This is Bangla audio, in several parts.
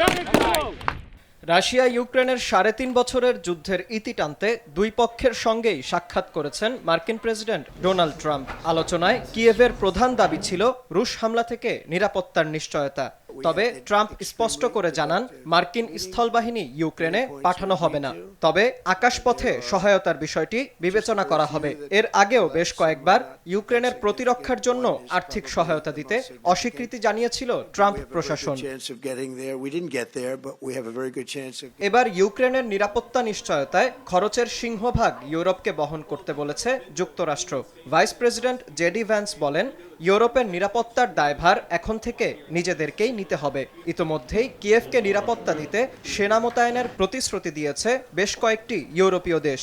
let's go রাশিয়া ইউক্রেনের সাড়ে তিন বছরের যুদ্ধের ইতি টানতে দুই পক্ষের সঙ্গেই সাক্ষাৎ করেছেন মার্কিন প্রেসিডেন্ট ডোনাল্ড ট্রাম্প। আলোচনায় কিয়েভের প্রধান দাবি ছিল রুশ হামলা থেকে নিরাপত্তার নিশ্চয়তা। তবে ট্রাম্প স্পষ্ট করে জানান, মার্কিন স্থলবাহিনী ইউক্রেনে পাঠানো হবে না। তবে আকাশপথে সহায়তার বিষয়টি বিবেচনা করা হবে। এর আগেও বেশ কয়েকবার ইউক্রেনের প্রতিরক্ষার জন্য আর্থিক সহায়তা দিতে অস্বীকৃতি জানিয়েছিল ট্রাম্প প্রশাসন। এবার ইউক্রেনের নিরাপত্তা নিশ্চয়তায় খরচের সিংহভাগ ইউরোপকে বহন করতে বলেছে যুক্তরাষ্ট্র। ভাইস প্রেসিডেন্ট জেডি ভ্যান্স বলেন ইউরোপের নিরাপত্তার দায়ভার এখন থেকে নিজেদেরকেই নিতে হবে। ইতোমধ্যেই কিয়েভকে নিরাপত্তা দিতে সেনা মোতায়েনের প্রতিশ্রুতি দিয়েছে বেশ কয়েকটি ইউরোপীয় দেশ।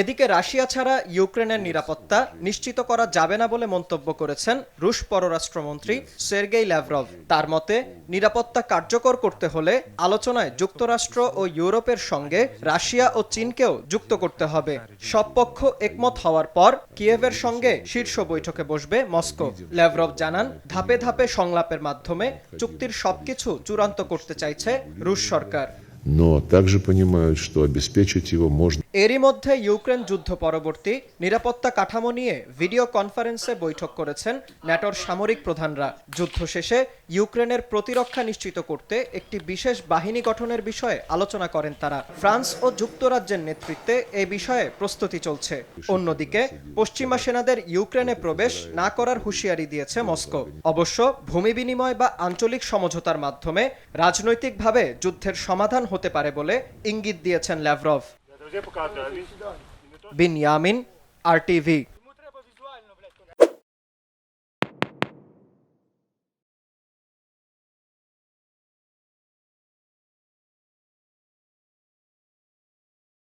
এদিকে রাশিয়া ছাড়া ইউক্রেনের নিরাপত্তা নিশ্চিত করা যাবে না বলে মন্তব্য করেছেন রুশ পররাষ্ট্রমন্ত্রী সের্গেই ল্যাভরভ। তার মতে, নিরাপত্তা কার্যকর করতে হলে আলোচনায় যুক্তরাষ্ট্র ও ইউরোপের সঙ্গে রাশিয়া ও চীনকেও যুক্ত করতে হবে। সব পক্ষ একমত হওয়ার পর কিয়েভের সঙ্গে শীর্ষ বৈঠকে বসবে মস্কো। ল্যাভরভ জানান, ধাপে ধাপে সংলাপের মাধ্যমে চুক্তির সবকিছু চূড়ান্ত করতে চাইছে রুশ সরকার। এরই মধ্যে ইউক্রেন যুদ্ধ পরবর্তী নিরাপত্তা কাঠামো নিয়ে ভিডিও কনফারেন্সে বৈঠক করেছেন ন্যাটোর সামরিক প্রধানরা। যুদ্ধ শেষে ইউক্রেনের প্রতিরক্ষা নিশ্চিত করতে একটি বিশেষ বাহিনী গঠনের বিষয়ে আলোচনা করেন তারা। ফ্রান্স ও যুক্তরাজ্যের নেতৃত্বে এ বিষয়ে প্রস্তুতি চলছে। অন্যদিকে, পশ্চিমা সেনাদের ইউক্রেনে প্রবেশ না করার হুঁশিয়ারি দিয়েছে মস্কো। অবশ্য, ভূমি বিনিময় বা আঞ্চলিক সমঝোতার মাধ্যমে রাজনৈতিকভাবে যুদ্ধের সমাধান হতে পারে বলে ইঙ্গিত দিয়েছেন Lavrov. Bin Yamin R TV